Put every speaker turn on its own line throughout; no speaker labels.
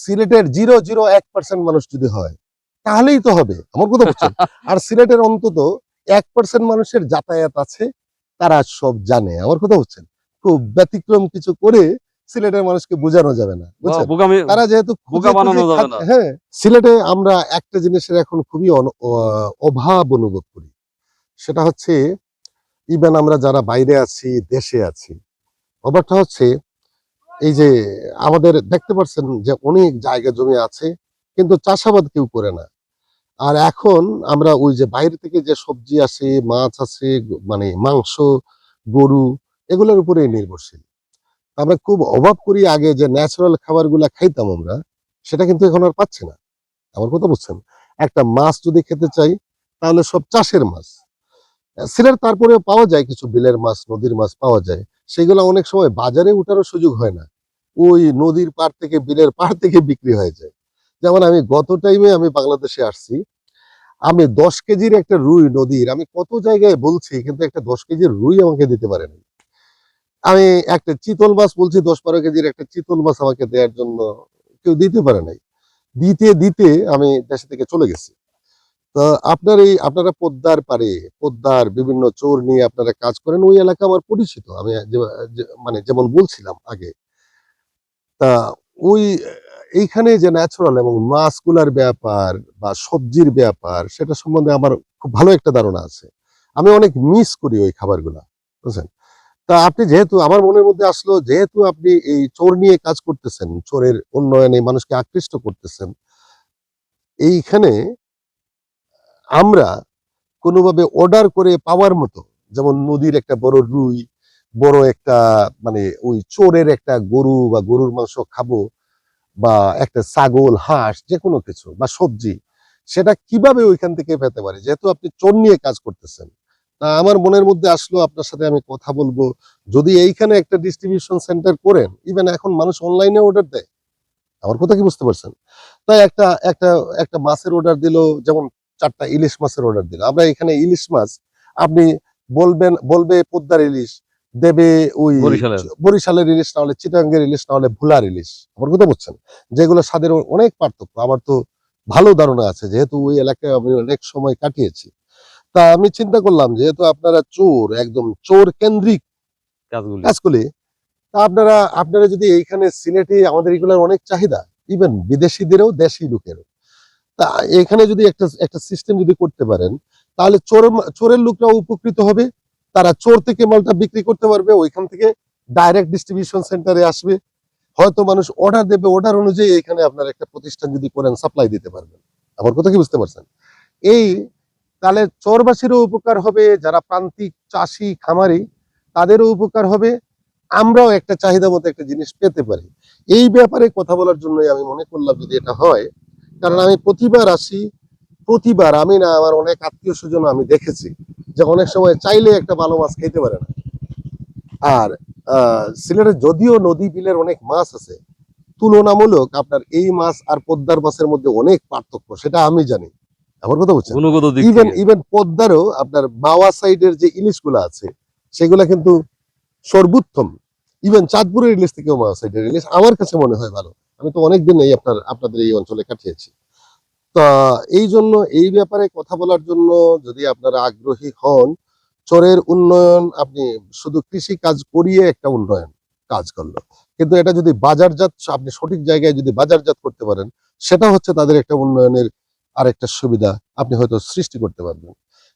সিলেটের zero zero এক percent মানুষ যদি হয় তাহলেই তো হবে আমার কথা বুঝছেন? আর সিলেটের অন্তত এক পার্সেন্ট মানুষের যাতায়াত আছে তারা সব জানে আমার কথা বুঝছেন? খুব ব্যতিক্রম কিছু করে সিলেটের মানুষকে বোঝানো যাবে না তারা যেহেতু। হ্যাঁ সিলেটে আমরা একটা জিনিসের এখন খুবই অভাব অনুভব করি সেটা হচ্ছে ইভেন আমরা যারা বাইরে আছি দেশে আছি অভাবটা হচ্ছে এই যে আমাদের দেখতে পাচ্ছেন যে অনেক জায়গা জমি আছে, কিন্তু চাষাবাদ কেউ করে না। আর এখন আমরা ওই যে বাইরে থেকে যে সবজি আসে, মাছ আছে মানে মাংস, গরু, এগুলোর উপরে নির্ভরশীল। আমরা খুব অভাব করি আগে যে ন্যাচারাল খাবারগুলা খাইতাম আমরা, সেটা কিন্তু এখন আর পাচ্ছি না। আমার কথা বুঝছেন? একটা মাছ যদি খেতে চাই, তাহলে সব চাষের মাছ। সিলেট তারপরে পাওয়া যায় কিছু বিলের মাছ, নদীর মাছ পাওয়া যায়। সেগুলো অনেক সময় বাজারে উঠারও সুযোগ হয় না। ওই নদীর পার থেকে, বিলের পার থেকে বিক্রি হয়ে যায়। যেমন আমি গত টাইমে আমি বাংলাদেশে আসছি, আমি দশ কেজির একটা রুই নদীর, আমি কত জায়গায় বলছি, কিন্তু একটা দশ কেজির রুই আমাকে দিতে পারেনি। আমি একটা চিতল মাছ বলছি, দশ বারো কেজির একটা চিতল মাছ আমাকে দেওয়ার জন্য কেউ দিতে পারে নাই। দিতে দিতে আমি দেশে থেকে চলে গেছি। তো আপনার এই, আপনারা পদ্মার পারে পদ্মার বিভিন্ন চোর নিয়ে আপনারা কাজ করেন, ওই এলাকা আমার পরিচিত। আমি মানে যেমন বলছিলাম আগে। তা ওই, এইখানে যে ন্যাচারাল এবং মাছগুলার ব্যাপার বা সবজির ব্যাপার, সেটা সম্বন্ধে আমার খুব ভালো একটা ধারণা আছে। আমি অনেক মিস করি ওই খাবারগুলা, বুঝছেন? তা আপনি যেহেতু, আমার মনের মধ্যে আসলো, যেহেতু আপনি এই চোর নিয়ে কাজ করতেছেন, চোরের উন্নয়নে মানুষকে আকৃষ্ট করতেছেন, এইখানে আমরা কোনোভাবে অর্ডার করে পাওয়ার মতো, যেমন নদীর একটা বড় রুই, বড় একটা মানে ওই চোরের একটা গরু বা গরুর মাংস খাব বা একটা ছাগল, হাঁস যে কোনো কিছু বা সবজি, সেটা কীভাবে ওইখান থেকে পেতে পারি? যেহেতু আপনি চোর নিয়ে কাজ করতেছেন, তা আমার মনের মধ্যে আসলো আপনার সাথে আমি কথা বলব। যদি এইখানে একটা ডিস্ট্রিবিউশন সেন্টার করেন ইভেন এখন মানুষ অনলাইনে অর্ডার দেয়, আমার কথা কি বুঝতে পারছেন? তাই একটা একটা একটা মাছের অর্ডার দিল, যেমন চারটা ইলিশ মাছের অর্ডার দিল। আমরা এখানে ইলিশ মাছ আপনি বলবেন বলবে পদ্মার ইলিশ দেবে ওই
বরিশালের।
ইলিশ না হলে চিটাঙ্গের ইলিশ না হলে ভুলার ইলিশ। আমার কথা বুঝছেন? যেগুলো স্বাদের অনেক পার্থক্য। আমার তো ভালো ধারণা আছে যেহেতু ওই এলাকায় আমি অনেক সময় কাটিয়েছি। তা আমি চিন্তা করলাম যেহেতু আপনারা চোর একদম চোর কেন্দ্রিক
কাজগুলি।
তা আপনারা আপনারা যদি এইখানে সিলেটে আমাদের এগুলোর অনেক চাহিদা ইভেন বিদেশিদেরও দেশি লোকেরও। তা এখানে যদি একটা একটা সিস্টেম যদি করতে পারেন, তাহলে চোর চোরের লোকরাও উপকৃত হবে। তারা চোর থেকে মালটা বিক্রি করতে পারবে, ওইখান থেকে ডাইরেক্ট ডিস্ট্রিবিউশন সেন্টারে আসবে। হয়তো মানুষ অর্ডার দেবে অর্ডার অনুযায়ী এখানে আপনার একটা প্রতিষ্ঠান যদি করেন সাপ্লাই দিতে পারবেন। আমার কথা কি বুঝতে পারছেন? এই, তাহলে চোরবাসীরও উপকার হবে, যারা প্রান্তিক চাষি, খামারি, তাদেরও উপকার হবে। আমরাও একটা চাহিদা মতো একটা জিনিস পেতে পারি। এই ব্যাপারে কথা বলার জন্যই আমি মনে করলাম যদি এটা হয় কারণ আমি প্রতিবার আসি প্রতিবার আমি না আমার অনেক আত্মীয় স্বজন আমি দেখেছি যে অনেক সময় চাইলে একটা ভালো মাছ খেতে পারে না। আর সিলেটে যদিও নদী বিলের অনেক মাছ আছে তুলনামূলক আপনার এই মাছ আর পদ্মার মাছের মধ্যে অনেক পার্থক্য সেটা আমি জানি। আমার কথা বলছেন? ইভেন ইভেন পদ্মারও আপনার বাওয়া সাইডের যে ইলিশগুলো আছে সেগুলা কিন্তু সর্বোত্তম। ইভেন চাঁদপুরের ইলিশ থেকেও বাওয়া সাইডের ইলিশ আমার কাছে মনে হয় ভালো। আমি তো অনেকদিন এই আপনার আপনাদের এই অঞ্চলে কাটিয়েছি। তা এই জন্য এই ব্যাপারে কথা বলার জন্য যদি আপনারা আগ্রহী হন চরের উন্নয়ন আপনি শুধু কৃষি কাজ করিয়ে একটা উন্নয়ন কাজ করল। কিন্তু এটা যদি বাজারজাত আপনি সঠিক জায়গায় যদি বাজারজাত করতে পারেন সেটা হচ্ছে তাদের একটা উন্নয়নের আরেকটা সুবিধা আপনি হয়তো সৃষ্টি করতে পারবেন।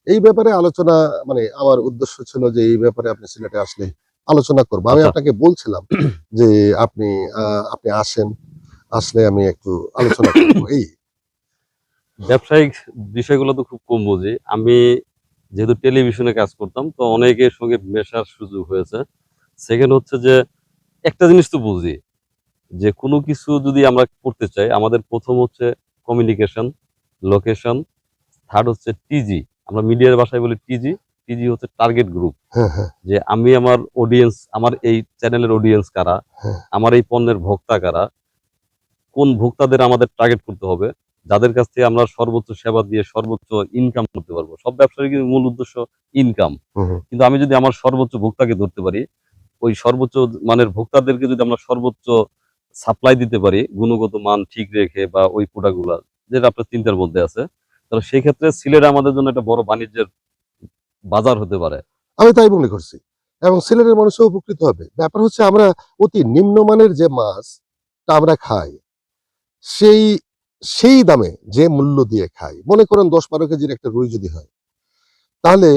এই ব্যাপারে আলোচনা মানে আমার উদ্দেশ্য ছিল যে এই ব্যাপারে আপনি সিলেটে আসলে আলোচনা করব। আমি
আচ্ছা।
আপনাকে বলছিলাম যে আপনি আহ, আপনি আসেন আসলে আমি একটু আলোচনা করব। এই
ব্যবসায়িক বিষয়গুলো তো খুব কম বুঝি। আমি যেহেতু টেলিভিশনে কাজ করতাম তো অনেকের সঙ্গে মেশার সুযোগ হয়েছে। সেকেন্ড হচ্ছে যে একটা জিনিস তো বুঝি যে কোনো কিছু যদি আমরা করতে চাই আমাদের প্রথম হচ্ছে কমিউনিকেশন লোকেশন থার্ড হচ্ছে টিজি আমরা মিডিয়ার ভাষায় বলি টিজি টিজি হচ্ছে টার্গেট গ্রুপ
হ্যাঁ হ্যাঁ।
যে আমি আমার অডিয়েন্স আমার এই চ্যানেলের অডিয়েন্স কারা?
হ্যাঁ।
আমার এই পণ্যের ভোক্তা কারা? কোন ভোক্তাদের আমাদের টার্গেট করতে হবে যাদের কাছ থেকে আমরা সর্বোচ্চ সেবা দিয়ে সর্বোচ্চ ইনকাম করতে পারব। সব ব্যবসার কিন্তু মূল উদ্দেশ্য ইনকাম। কিন্তু আমি যদি আমার সর্বোচ্চ ভোক্তাকে ধরতে পারি ওই সর্বোচ্চ মানের ভোক্তাদেরকে যদি আমরা সর্বোচ্চ সাপ্লাই দিতে পারি গুণগত মান ঠিক রেখে বা ওই প্রোডাক্টগুলা যেটা আপনার চিন্তার মধ্যে আছে তাহলে সেই ক্ষেত্রে সিলেট আমাদের জন্য একটা বড় বাণিজ্যের বাজার হতে পারে।
আমি তাই মনে করছি। এবং সিলেটের মানুষও উপকৃত হবে। ব্যাপার হচ্ছে আমরা অতি নিম্নমানের যে মাছটা আমরা খাই। সেই সেই দামে যে মূল্য দিয়ে খাই মনে করেন দশ বারো কেজির একটা রুই যদি হয়, তাহলে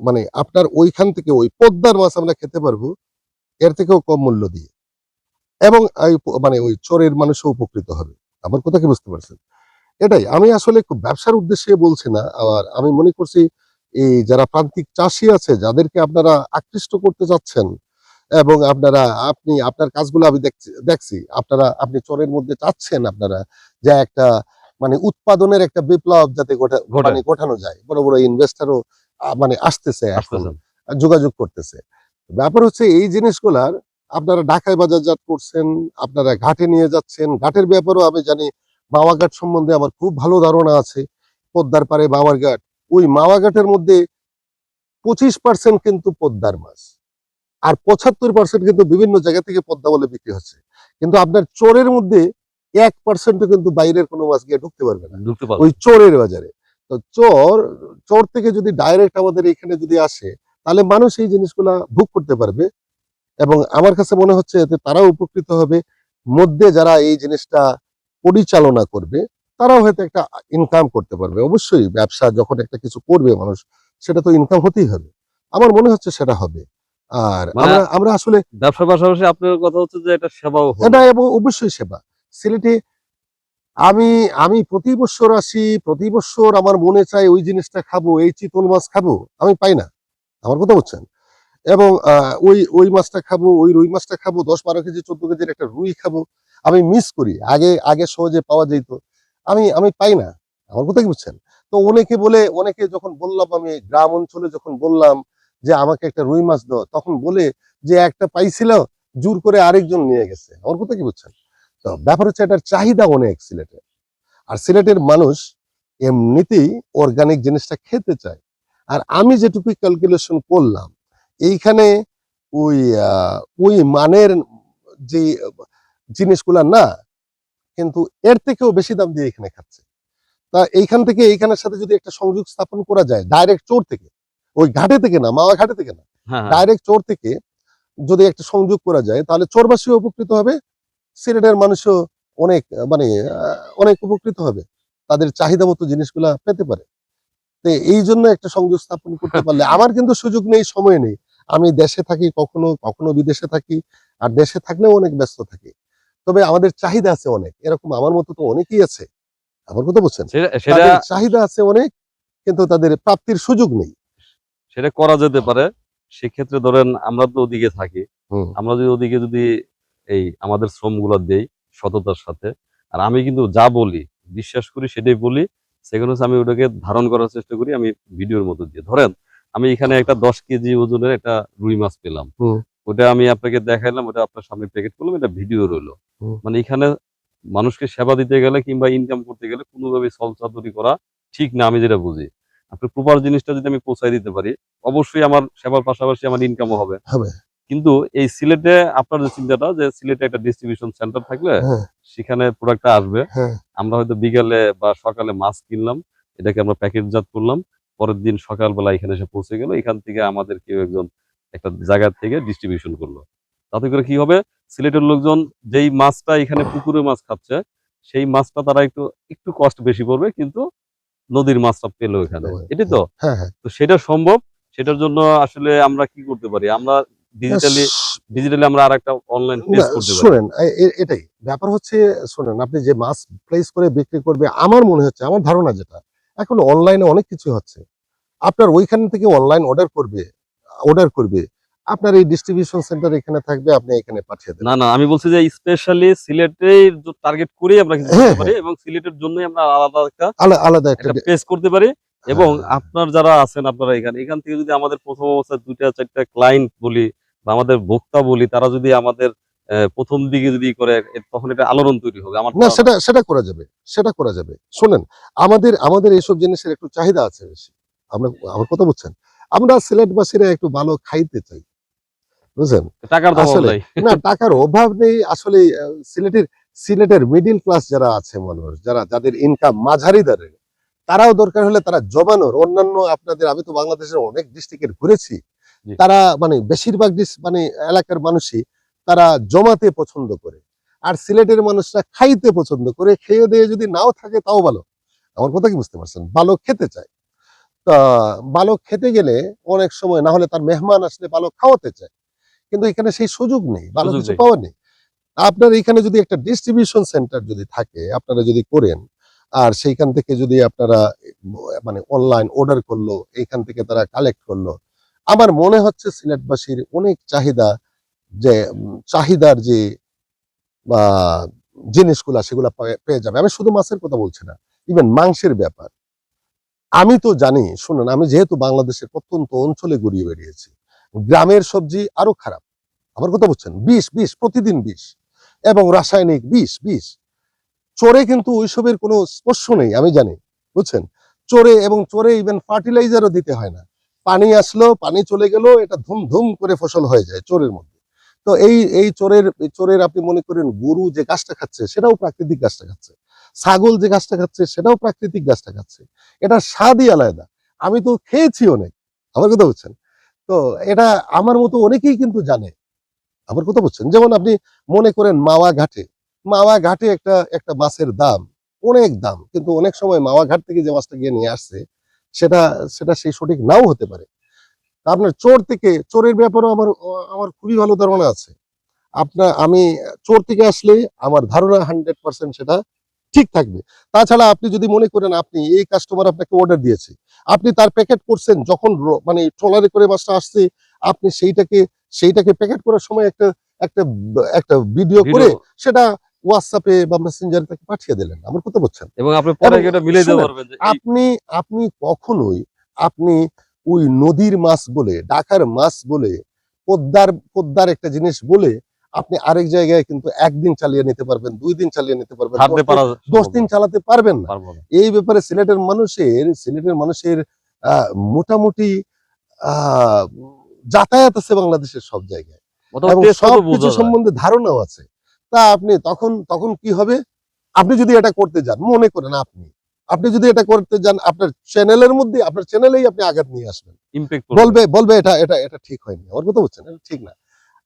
মানে আপনার ওইখান থেকে ওই পদ্মার মাছ আমরা খেতে পারব, এর থেকেও কম মূল্য দিয়ে। এবং মানে ওই চোরের মানুষও উপকৃত হবে। আমার কথা কি বুঝতে পারছেন? এটাই, আমি আসলে ব্যবসার উদ্দেশ্যে বলছি না, আর আমি মনে করছি এই যারা প্রান্তিক চাষি আছে, যাদেরকে আপনারা আকৃষ্ট করতে চাচ্ছেন এবং আপনারা আপনি আপনার কাজগুলো আমি দেখছি দেখছি। আপনারা আপনি চরের মধ্যে চাচ্ছেন আপনারা যে একটা মানে উৎপাদনের একটা বিপ্লব যাতে। মানে গোঠানো যায়। বড় বড় ইনভেস্টারও মানে আসতেছে এখন যোগাযোগ করতেছে। ব্যাপার হচ্ছে এই জিনিসগুলার আপনারা ঢাকায় বাজারজাত করছেন আপনারা ঘাটে নিয়ে যাচ্ছেন। ঘাটের ব্যাপারেও আমি জানি মাওয়াঘাট সম্বন্ধে আমার খুব ভালো ধারণা আছে। পদ্মার পারে মাওয়াঘাট ওই মাওয়াঘাটের মধ্যে পঁচিশ পার্সেন্ট কিন্তু পদ্মার মাছ। আর পঁচাত্তর পার্সেন্ট কিন্তু বিভিন্ন জায়গা থেকে পদ্মা বলে বিক্রি হচ্ছে। কিন্তু আপনার চোরের মধ্যে এক পার্সেন্টও কিন্তু বাইরের কোনো মাছ গিয়ে ঢুকতে পারবে না।
ঢুকতে পারবে
ওই চোরের বাজারে। তো চোর চোর থেকে যদি ডাইরেক্ট আমাদের এখানে যদি আসে তাহলে মানুষ এই জিনিসগুলা ভোগ করতে পারবে এবং আমার কাছে মনে হচ্ছে এতে তারাও উপকৃত হবে। মধ্যে যারা এই জিনিসটা পরিচালনা করবে তারাও হয়তো একটা ইনকাম করতে পারবে। অবশ্যই ব্যবসা যখন একটা কিছু করবে মানুষ সেটা তো ইনকাম হতেই হবে। আমার মনে হচ্ছে সেটা হবে। আর
মানে-
আমরা আমরা আসলে
ব্যবসার পাশাপাশি আপনার কথা হচ্ছে যে এটা সেবাও
এটা এবং অবশ্যই সেবা। সিলেটে আমি আমি প্রতি বছর আসি প্রতি বছর আমার মনে চাই ওই জিনিসটা খাব এই চিতল মাছ খাব আমি পাই না আমার কথা বলছেন এবং ওই ওই মাছটা খাব ওই রুই মাছটা খাব দশ বারো কেজি চোদ্দ কেজির একটা রুই খাব আমি মিস করি আগে আগে সহজে পাওয়া যেত আমি আমি পাই না আমার কথা কি বুঝছেন? তো অনেকে বলে অনেকে যখন বললাম আমি গ্রাম অঞ্চলে যখন বললাম যে আমাকে একটা রুই মাছ দাও। তখন বলে যে, একটা পাইছিল, জোর করে আরেকজন নিয়ে গেছে। আমার কথা কি বুঝছেন? তো ব্যাপার হচ্ছে এটার চাহিদা অনেক সিলেটে। আর সিলেটের মানুষ এমনিতেই অর্গানিক জিনিসটা খেতে চায়। আর আমি যেটুকু ক্যালকুলেশন করলাম, এইখানে ওই ওই মানের যে জিনিসগুলা না, কিন্তু এর থেকেও বেশি দাম দিয়ে এখানে খাচ্ছে। তা এইখান থেকে এইখানের সাথে যদি একটা সংযোগ স্থাপন করা যায় ডাইরেক্ট চোর থেকে ওই ঘাটে থেকে না মাওয়া ঘাটে থেকে না
হ্যাঁ হ্যাঁ।
ডাইরেক্ট চোর থেকে যদি একটা সংযোগ করা যায় তাহলে চোরবাসীও উপকৃত হবে সিলেটের মানুষও অনেক মানে অনেক উপকৃত হবে তাদের চাহিদা মতো জিনিসগুলা পেতে পারে। তো এই জন্য একটা সংযোগ স্থাপন করতে পারলে আমার কিন্তু সুযোগ নেই সময় নেই। আমি দেশে থাকি কখনো কখনো বিদেশে থাকি আর দেশে থাকলেও অনেক ব্যস্ত থাকি। তবে আমাদের চাহিদা আছে অনেক এরকম আমার মতো তো অনেকেই আছে আমার কথা বলছেন। চাহিদা আছে অনেক কিন্তু তাদের প্রাপ্তির সুযোগ নেই।
সেটা করা যেতে পারে। সেক্ষেত্রে ধরেন আমরা তো ওদিকে থাকি। আমরা যদি ওদিকে যদি এই আমাদের শ্রমগুলো দেই সততার সাথে আর আমি কিন্তু যা বলি বিশ্বাস করি সেটাই বলি সেখানে আমি ওটাকে ধারণ করার চেষ্টা করি আমি ভিডিওর মধ্যে দিয়ে। ধরেন আমি এখানে একটা দশ কেজি ওজনের একটা রুই মাছ পেলাম। ওটা আমি আপনাকে দেখাইলাম ওটা আপনার সামনে প্যাকেট করলাম এটা ভিডিও রইল। মানে এখানে মানুষকে সেবা দিতে গেলে কিংবা ইনকাম করতে গেলে কোনোভাবে সলচাতুরি করা ঠিক না আমি যেটা বুঝি। আপনি প্রপার জিনিসটা যদি আমি পৌঁছাই দিতে পারি অবশ্যই আমার সেবার পাশাপাশি আমার ইনকামও হবে।
হবে।
কিন্তু এই সিলেটে আপনার যে চিন্তাটা যে সিলেটে একটা ডিস্ট্রিবিউশন সেন্টার থাকলে
হ্যাঁ।
সেখানে প্রোডাক্টটা আসবে।
হ্যাঁ।
আমরা হয়তো বিকালে বা সকালে মাছ কিনলাম এটাকে আমরা প্যাকেটজাত করলাম পরের দিন সকালবেলা এখানে এসে পৌঁছে গেল এখান থেকে আমাদের কেউ একজন একটা জায়গা থেকে ডিস্ট্রিবিউশন করল। তাতে করে কি হবে? সিলেটের লোকজন যেই মাছটা এখানে পুকুরে মাছ খাচ্ছে সেই মাছটা তারা একটু একটু কষ্ট বেশি পড়বে কিন্তু নদীর মাছটা পেল এখানে। এটাই তো?
হ্যাঁ হ্যাঁ।
তো সেটা সম্ভব? সেটার জন্য আসলে আমরা কি করতে পারি? আমরা ডিজিটালি ডিজিটালি আমরা আর একটা অনলাইন
না,
করতে পারি।
শোনেন এটাই। ব্যাপার হচ্ছে শোনেন আপনি যে মাছ প্লেস করে বিক্রি করবে আমার মনে হচ্ছে আমার ধারণা যেটা এখন অনলাইনে অনেক কিছু হচ্ছে। আপনার ওইখান থেকে অনলাইন অর্ডার করবে অর্ডার করবে। আপনার এই ডিস্ট্রিবিউশন সেন্টার এখানে থাকবে আপনি এখানে পাঠিয়ে দেন।
না না আমি বলছি যে স্পেশালি সিলেটে টার্গেট করেই আমরা কিছু
হ্যাঁ,
করতে পারি এবং সিলেটের জন্যই আমরা আলাদা একটা
আলা- আলাদা একটা
পেজ করতে পারি এবং
হ্যাঁ।
আপনার যারা আছেন আপনারা এখানে এখান থেকে যদি আমাদের প্রথম অবস্থায় দুইটা চারটা ক্লায়েন্ট বলি বা আমাদের ভোক্তা বলি তারা যদি আমাদের প্রথম দিকে যদি করে তখন এটা আলোড়ন তৈরি হবে। আমার
না সেটা সেটা করা যাবে সেটা করা যাবে। শোনেন আমাদের আমাদের এইসব জিনিসের একটু চাহিদা আছে বেশি। আমরা আমার কথা বুঝছেন? আমরা সিলেটবাসীরা একটু ভালো খাইতে চাই। বুঝছেন?
টাকার
আসলে, না টাকার অভাব নেই। আসলে সিলেটের সিলেটের মিডিল ক্লাস যারা আছে মানুষ যারা যাদের ইনকাম মাঝারি দরের তারাও দরকার হলে তারা জমানোর। অন্যান্য আপনাদের আমি তো বাংলাদেশের অনেক ডিস্ট্রিক্টের ঘুরেছি। তারা মানে বেশিরভাগ মানে এলাকার মানুষই তারা জমাতে পছন্দ করে। আর সিলেটের মানুষরা খাইতে পছন্দ করে। খেয়ে দিয়ে যদি নাও থাকে তাও ভালো। আমার কথা কি বুঝতে পারছেন? ভালো খেতে চায়। তা ভালো খেতে গেলে অনেক সময় না হলে তার মেহমান আসলে ভালো খাওয়াতে চায়। কিন্তু এখানে সেই সুযোগ নেই ভালো কিছু পাওয়া নেই। আপনার এখানে যদি একটা ডিস্ট্রিবিউশন সেন্টার যদি থাকে আপনারা যদি করেন আর সেইখান থেকে যদি আপনারা মানে অনলাইন অর্ডার করল এইখান থেকে তারা কালেক্ট করল আমার মনে হচ্ছে সিলেটবাসীর অনেক চাহিদা যে চাহিদার যে বা জিনিসগুলা সেগুলা পেয়ে যাবে। আমি শুধু মাছের কথা বলছি না ইভেন মাংসের ব্যাপার। আমি তো জানি শুনুন আমি যেহেতু বাংলাদেশের প্রত্যন্ত অঞ্চলে গড়িয়ে বেরিয়েছি গ্রামের সবজি আরও খারাপ। আমার কথা বুঝছেন? বিষ বিষ, প্রতিদিন বিষ। এবং রাসায়নিক বিষ বিষ। চোরে কিন্তু ওইসবের কোনো স্পর্শ নেই, আমি জানি। বুঝছেন? চোরে এবং চোরে ইভেন ফার্টিলাইজারও দিতে হয় না। পানি আসলো, পানি চলে গেল, এটা ধুম ধুম করে ফসল হয়ে যায় চোরের মধ্যে। তো এই এই চোরের চোরের আপনি মনে করেন গরু যে গাছটা খাচ্ছে, সেটাও প্রাকৃতিক গাছটা খাচ্ছে। ছাগল যে গাছটা খাচ্ছে, সেটাও প্রাকৃতিক গাছটা খাচ্ছে। এটা স্বাদই আলাদা। আমি তো খেয়েছি অনেক। আমার কথা বুঝছেন? তো এটা আমার মতো অনেকেই কিন্তু জানে। আমার কথা বলছেন, যেমন আপনি মনে করেন মাওয়া ঘাটে মাওয়া ঘাটে একটা একটা মাছের দাম অনেক দাম, কিন্তু অনেক সময় মাওয়া ঘাট থেকে যে মাছটা গিয়ে নিয়ে আসছে, সেটা সেটা সেই সঠিক নাও হতে পারে। আপনার চোর থেকে, চোরের ব্যাপারেও আমার আমার খুবই ভালো ধারণা আছে। আপনার, আমি চোর থেকে আসলে আমার ধারণা হান্ড্রেড পার্সেন্ট সেটা ঠিক থাকবে। তাছাড়া আপনি যদি মনে করেন আপনি এই কাস্টমার আপনাকে অর্ডার দিয়েছে আপনি তার প্যাকেট করছেন যখন মানে ট্রলারে করে মাছটা আসছে আপনি সেইটাকে সেইটাকে প্যাকেট করার সময় একটা একটা একটা ভিডিও করে সেটা হোয়াটসঅ্যাপে বা মেসেঞ্জারে তাকে পাঠিয়ে দিলেন। আমার কথা বলছেন
এবং আপনি পরে এটা মিলে দিতে পারবেন
আপনি আপনি কখনোই আপনি ওই নদীর মাছ বলে ঢাকার মাছ বলে পদ্মার পদ্মার একটা জিনিস বলে আপনি আরেক জায়গায় কিন্তু একদিন চালিয়ে নিতে পারবেন দুই দিন চালিয়ে নিতে পারবেন দশ দিন- চালাতে পারবেন না। এই ব্যাপারে সিলেটের মানুষের সিলেটের মানুষের মোটামুটি যাতায়াত আছে বাংলাদেশের সব জায়গায়।
অথবা
এবং
taste টা তো
সব
বোঝা
কিছু
যায়।
সম্বন্ধে ধারণাও আছে। তা আপনি তখন তখন কি হবে? আপনি যদি এটা করতে যান মনে করেন আপনি আপনি যদি এটা করতে যান আপনার চ্যানেলের মধ্যে আপনার চ্যানেলেই আপনি আঘাত নিয়ে আসবেন। বলবে বলবে এটা এটা এটা ঠিক হয়নি। আমার কথা বলছেন এটা ঠিক না।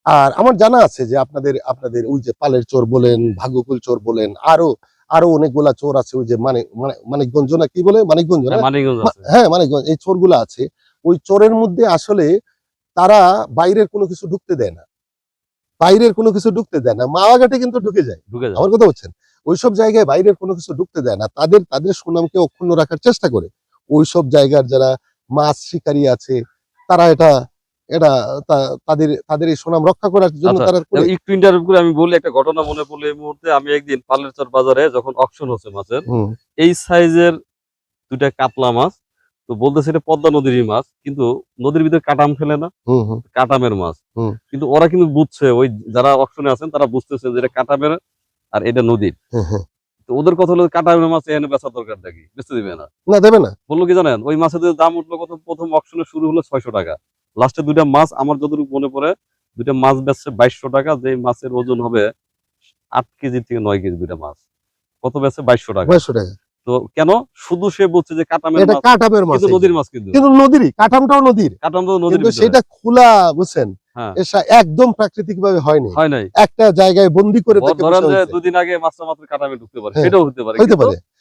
আর আমার জানা আছে যে আপনাদের আপনাদের ওই যে পালের চোর বলেন ভাগ্যকুল চোর বলেন আরও আরও অনেকগুলা চোর আছে ওই যে মানে মানে মানিকগঞ্জ না কি বলে? মানিকগঞ্জ
হ্যাঁ,
হ্যাঁ মানিকগঞ্জ এই চোরগুলো আছে। ওই চোরের মধ্যে আসলে তারা বাইরের কোনো কিছু ঢুকতে দেয় না। বাইরের কোনো কিছু ঢুকতে দেয় না। মাওয়াঘাটে কিন্তু ঢুকে যায়।
ঢুকে যায়।
আমার কথা বলছেন? ওইসব জায়গায় বাইরের কোনো কিছু ঢুকতে দেয় না। তাদের তাদের সুনামকে অক্ষুণ্ণ রাখার চেষ্টা করে। ওইসব জায়গার যারা মাছ শিকারী আছে তারা এটা এটা তাদের তাদের এই সুনাম রক্ষা করার জন্য
আচ্ছা,
তারা
একটু ইন্টারভিউ করে আমি বলি একটা ঘটনা মনে পড়ল এই মুহূর্তে। আমি একদিন পালেরচর বাজারে যখন অকশন হচ্ছে মাছের এই সাইজের দুইটা কাতলা মাছ তো বলতেছে এটা পদ্মা নদীরই মাছ কিন্তু নদীর ভিতরে কাটাম ফেলে না কাটামের মাছ। কিন্তু ওরা কিন্তু বুঝছে ওই যারা অকশনে আছেন তারা বুঝতেছে যে এটা কাটামের আর এটা নদীর। তো ওদের কথা হলো কাটামের মাছ এখানে বেচা দরকার নাকি? বেচতে দিবে না।
না দেবে না।
বলল কি জানেন ওই মাছের দাম উঠল কত প্রথম অকশনে শুরু হলো ছয়শো টাকা। লাস্টে দুইটা মাছ আমার যতটুকু মনে পড়ে দুইটা মাছ বেচছে বাইশশো টাকা যে মাছের ওজন হবে আট কেজি থেকে নয় কেজি দুইটা মাছ। কত বেচছে? বাইশশো টাকা।
বাইশশো টাকা।
তো কেন? শুধু সে বলছে যে কাটামের
এটা কাটামের মাছ
কিন্তু
এই যে।
নদীর মাছ কিন্তু।
কিন্তু নদীরই কাটামটাও নদীর।
কাটাম নদীর
কিন্তু সেটা খোলা বুঝছেন?
হ্যাঁ।
একদম প্রাকৃতিক ভাবে হয়নি
হয় নাই।
একটা জায়গায় বন্দি করে
ধরেন। দুদিন আগে মাছটা মাত্র কাটামে ঢুকতে পারে।
হ্যাঁ,
সেটাও হতে পারে।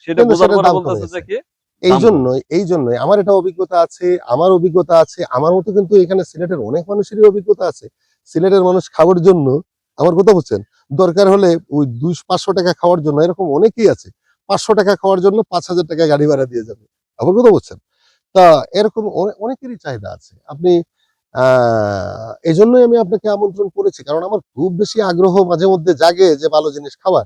সেটা বোঝার পরে বলতেছে যে কি?
এই জন্যই এই জন্যই। আমার এটা অভিজ্ঞতা আছে আমার অভিজ্ঞতা আছে আমার মতো কিন্তু এখানে সিলেটের অনেক মানুষেরই অভিজ্ঞতা আছে। সিলেটের মানুষ খাওয়ার জন্য আমার কথা বলছেন দরকার হলে ওই দুই পাঁচশো টাকা খাওয়ার জন্য এরকম অনেকেই আছে। পাঁচশো টাকা খাওয়ার জন্য পাঁচ হাজার টাকা গাড়ি ভাড়া দিয়ে যাবে। আমার কথা বলছেন তা এরকম অনেকেরই চাহিদা আছে। আপনি আহ এই জন্যই আমি আপনাকে আমন্ত্রণ করেছি কারণ আমার খুব বেশি আগ্রহ মাঝে মধ্যে জাগে যে ভালো জিনিস খাওয়ার।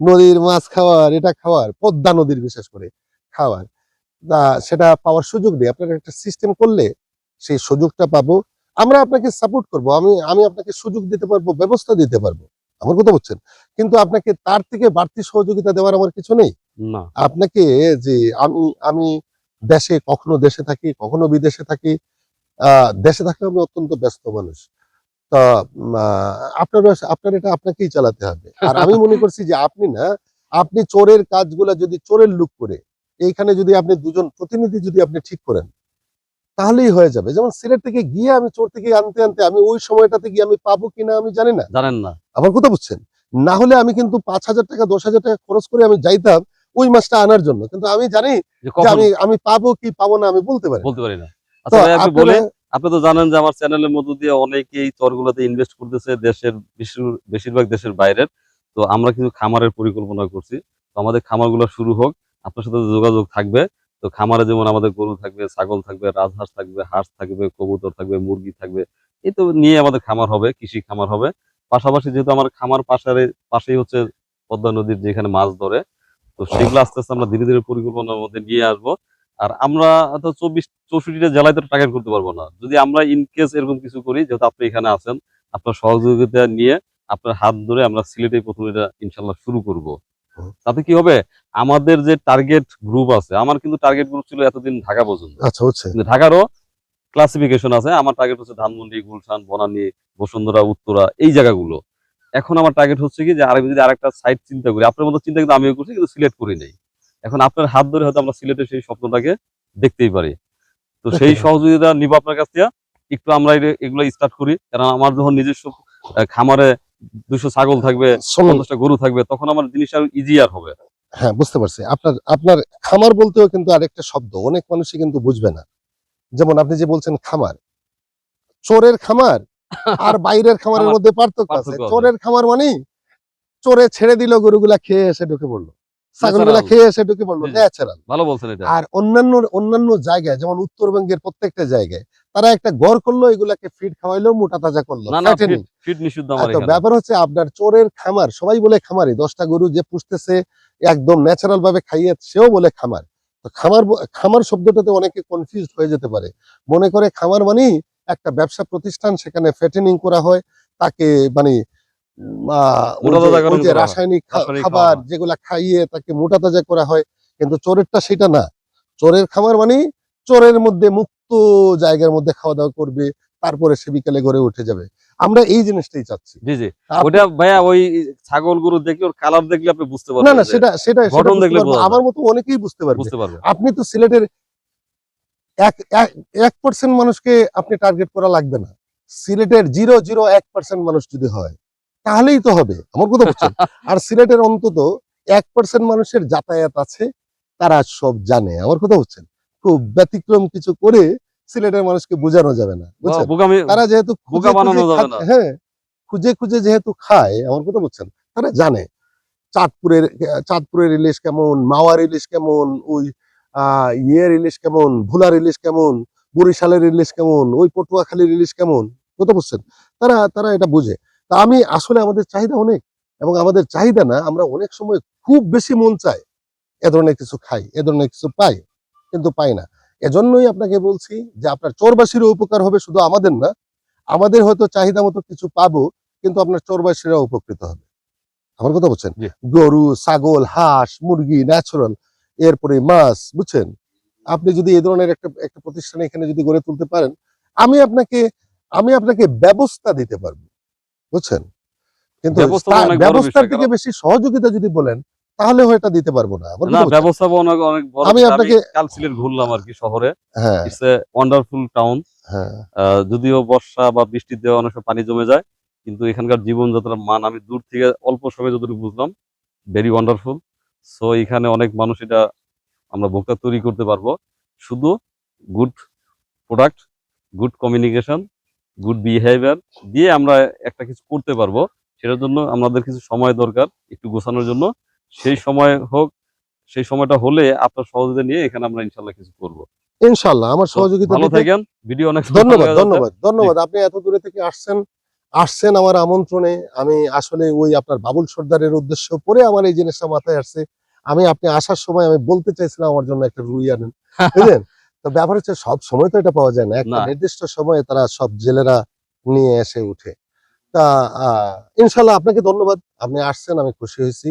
নদীর মাছ খাওয়ার এটা খাওয়ার পদ্মা নদীর বিশেষ করে খাওয়ার। সেটা পাওয়ার সুযোগ নেই। আপনার একটা সিস্টেম করলে সেই সুযোগটা পাবো। আমরা আপনাকে সাপোর্ট করব। আমি আমি আপনাকে সুযোগ দিতে পারব ব্যবস্থা দিতে পারব। আমার কথা বুঝছেন? কিন্তু আপনাকে তার থেকে বাড়তি সহযোগিতা দেওয়ার আমার কিছু নেই। আপনাকে যে আমি আমি দেশে কখনো দেশে থাকি কখনো বিদেশে থাকি আহ দেশে থাকলে আমি অত্যন্ত ব্যস্ত মানুষ। তা আপনার আপনার এটা আপনাকেই চালাতে হবে। আর আমি মনে করছি যে আপনি না আপনি চোরের কাজগুলা যদি চোরের লুক করে এইখানে যদি আপনি দুজন প্রতিনিধি যদি আপনি ঠিক করেন তাহলেই হয়ে যাবে। যেমন সিলেট থেকে গিয়ে আমি চোর থেকে আনতে আনতে আমি ওই সময়টাতে গিয়ে আমি পাবো কিনা আমি জানি না।
জানেন না।
আমার কথা বুঝছেন? না হলে আমি কিন্তু পাঁচ হাজার টাকা দশ হাজার টাকা খরচ করে আমি যাইতাম ওই মাছটা আনার জন্য। কিন্তু আমি জানি
যে
আমি আমি পাবো কি পাবো না আমি বলতে পারি
বলতে পারি না। আচ্ছা আপনি আপনি তো জানেন যে আমার চ্যানেলের মধ্য দিয়ে অনেকেই চরগুলোতে ইনভেস্ট করতেছে দেশের বেশির- বেশিরভাগ দেশের বাইরের। তো আমরা কিন্তু খামারের পরিকল্পনা করছি। তো আমাদের খামারগুলো শুরু হোক। আপনার সাথে যোগাযোগ থাকবে। তো খামারে যেমন আমাদের গরু থাকবে, ছাগল থাকবে, রাজহাঁস থাকবে, হাঁস থাকবে, কবুতর থাকবে, মুরগি থাকবে, এই তো নিয়ে আমাদের খামার হবে, কৃষি খামার হবে। পাশাপাশি যেহেতু আমার খামার পাশারে, পাশেই হচ্ছে পদ্মা নদীর যেখানে মাছ ধরে, তো সেগুলো আস্তে আস্তে আমরা ধীরে ধীরে পরিকল্পনার মধ্যে নিয়ে আসব। আর আমরা তো চব্বিশ, চৌষট্টিটা জেলায় তো টার্গেট করতে পারব না। যদি আমরা ইন কেস এরকম কিছু করি, যেহেতু আপনি এখানে আছেন, আপনার সহযোগিতা নিয়ে আপনার হাত ধরে আমরা সিলেটে প্রথমে এটা ইনশাল্লাহ শুরু করব। তাতে কি হবে? আমাদের যে টার্গেট গ্রুপ আছে আমার কিন্তু টার্গেট গ্রুপ ছিল এতদিন ঢাকা পর্যন্ত।
আচ্ছা হচ্ছে।
ঢাকারও ক্লাসিফিকেশন আছে আমার টার্গেট হচ্ছে ধানমন্ডি গুলশান বনানী বসুন্ধরা উত্তরা এই জায়গাগুলো। এখন আমার টার্গেট হচ্ছে কি যে আর যদি আরেকটা সাইট চিন্তা করি আপনার মতো চিন্তা কিন্তু আমিও করছি কিন্তু সিলেক্ট করি নাই। এখন আপনার হাত ধরে হয়তো আমরা সিলেটের সেই স্বপ্নটাকে দেখতেই পারি। তো সেই সহযোগিতা নিব আপনার কাছ থেকে। একটু আমরা এগুলো স্টার্ট করি। কারণ আমার যখন নিজস্ব খামারে দুশো ছাগল থাকবে পঞ্চাশটা গরু থাকবে তখন আমার জিনিসটা ইজিয়ার হবে।
হ্যাঁ বুঝতে পারছি। আপনার আপনার খামার বলতেও কিন্তু আরেকটা শব্দ অনেক মানুষই কিন্তু বুঝবে না। যেমন আপনি যে বলছেন খামার চোরের খামার আর বাইরের খামারের মধ্যে পার্থক্য আছে।
পার্থক্য আছে।
চোরের খামার মানে চোরে ছেড়ে দিল গরুগুলা খেয়ে এসে ঢুকে পড়ল। ছাগলগুলা খেয়ে
জি, জি।
ন্যাচারাল
ভালো বলছেন এটা।
আর অন্যান্য অন্যান্য জায়গায় যেমন উত্তরবঙ্গের প্রত্যেকটা জায়গায় তারা একটা গড় করল এগুলাকে ফিড খাওয়াইলো মোটা তাজা করল।
ফিট নিষিদ্ধ
ব্যাপার হচ্ছে আপনার চোরের খামার সবাই বলে খামারি দশটা গরু যে পুষতেছে একদম ন্যাচারাল ভাবে খাইয়ে সেও বলে খামার। তো খামার খামার শব্দটাতে অনেকে কনফিউজ হয়ে যেতে পারে। মনে করে খামার মানেই একটা ব্যবসা প্রতিষ্ঠান সেখানে ফেটেনিং করা হয় তাকে মানে রাসায়নিক খাবার যেগুলা খাইয়ে তাকে মোটা তাজা করা হয় কিন্তু চোরেরটা সেটা না। চোরের খামার মানে চোরের মধ্যে মুক্ত জায়গার মধ্যে খাওয়া দাওয়া করবে তারপরে সে বিকেলে গড়ে উঠে যাবে। আমরা এই জিনিসটাই চাচ্ছি।
জি জি। ওটা ভাইয়া ওই ছাগল গরু দেখলে ওর কালার দেখলে আপনি বুঝতে পারবেন
না
যে
সেটা সেটা
গঠন দেখলে
পারব। আমার মতো অনেকেই বুঝতে পারবে।
বুঝতে পারবেন
আপনি তো সিলেটের এক এক- এক পার্সেন্ট মানুষকে আপনি টার্গেট করা লাগবে না। সিলেটের জিরো জিরো এক পার্সেন্ট মানুষ যদি হয় তাহলেই তো হবে আমার কথা বলছেন আর সিলেটের অন্তত এক পার্সেন্ট মানুষের যাতায়াত আছে তারা সব জানে আমার কথা বুঝছেন? খুব ব্যতিক্রম কিছু করে সিলেটের মানুষকে বোঝানো যাবে না বুঝছেন? তারা যেহেতু। হ্যাঁ খুঁজে খুঁজে যেহেতু খায় আমার কথা বলছেন তারা জানে চাঁদপুরের চাঁদপুরের ইলিশ কেমন মাওয়ার ইলিশ কেমন ওই আহ ইয়ের ইলিশ কেমন ভুলার ইলিশ কেমন বরিশালের ইলিশ কেমন ওই পটুয়াখালীর ইলিশ কেমন কথা বলছেন তারা তারা এটা বুঝে। তা আমি আসলে আমাদের চাহিদা অনেক এবং আমাদের চাহিদা না আমরা অনেক সময় খুব বেশি মন চাই এ ধরনের কিছু খাই এ ধরনের কিছু পাই কিন্তু পাই না। এজন্যই আপনাকে বলছি যে আপনার চোরবাসীরও উপকার হবে শুধু আমাদের না আমাদের হয়তো চাহিদা মতো কিছু পাবো কিন্তু আপনার চোরবাসীরা উপকৃত হবে। আমার কথা
বলছেন?
গরু ছাগল হাঁস মুরগি ন্যাচারাল এরপরে মাছ বুঝছেন? আপনি যদি এই ধরনের একটা একটা প্রতিষ্ঠান এখানে যদি গড়ে তুলতে পারেন আমি আপনাকে আমি আপনাকে ব্যবস্থা দিতে পারব। বুঝছেন? কিন্তু ব্যবস্থার থেকে বেশি সহযোগিতা যদি বলেন তাহলে হয়তো দিতে পারব না।
ব্যবস্থাপনা অনেক বড়
আমি আপনাকে-
কাল সিলেট ঘুরলাম আর কি শহরে।
হ্যাঁ।
ইটস এ ওয়ান্ডারফুল টাউন
হ্যাঁ।
যদিও বর্ষা বা বৃষ্টির দেওয়া অনেক পানি জমে যায় কিন্তু এখানকার জীবনযাত্রার মান আমি দূর থেকে অল্প সময় যতটুকু বুঝলাম ভেরি ওয়ান্ডারফুল সো এখানে অনেক মানুষ এটা আমরা ভোক্তা তৈরি করতে পারব। শুধু good product good communication good behaviour দিয়ে আমরা একটা কিছু করতে পারব। সেটার জন্য আমাদের কিছু সময় দরকার একটু গোছানোর জন্য। সেই সময় হোক সেই সময়টা হলে আপনার সহযোগিতা নিয়ে এখানে আমরা ইনশাল্লাহ কিছু করব।
ইনশাল্লাহ আমার সহযোগিতা
ভালো থাকেন। ভিডিও অনেক
ধন্যবাদ ধন্যবাদ ধন্যবাদ। আপনি এত দূরে থেকে আসছেন আসছেন আমার আমন্ত্রণে। আমি আসলে ওই আপনার বাবুল সর্দারের উদ্দেশ্য পরে আমার এই জিনিসটা মাথায় আসছে। আমি আপনি আসার সময় আমি বলতে চাইছিলাম আমার জন্য একটা রুই আনেন। বুঝলেন? তো ব্যাপার হচ্ছে সব সময় তো এটা পাওয়া যায় না। একটা নির্দিষ্ট সময়ে তারা সব জেলেরা নিয়ে এসে উঠে। তা আহ, ইনশাল্লাহ আপনাকে ধন্যবাদ। আপনি আসছেন আমি খুশি হয়েছি।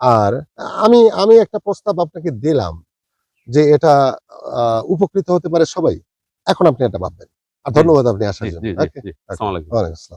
আর আমি আমি একটা প্রস্তাব আপনাকে দিলাম যে এটা আহ, উপকৃত হতে পারে সবাই। এখন আপনি এটা ভাববেন। আর ধন্যবাদ আপনি আসার জন্য। ওয়ালাইকুম আসসালাম।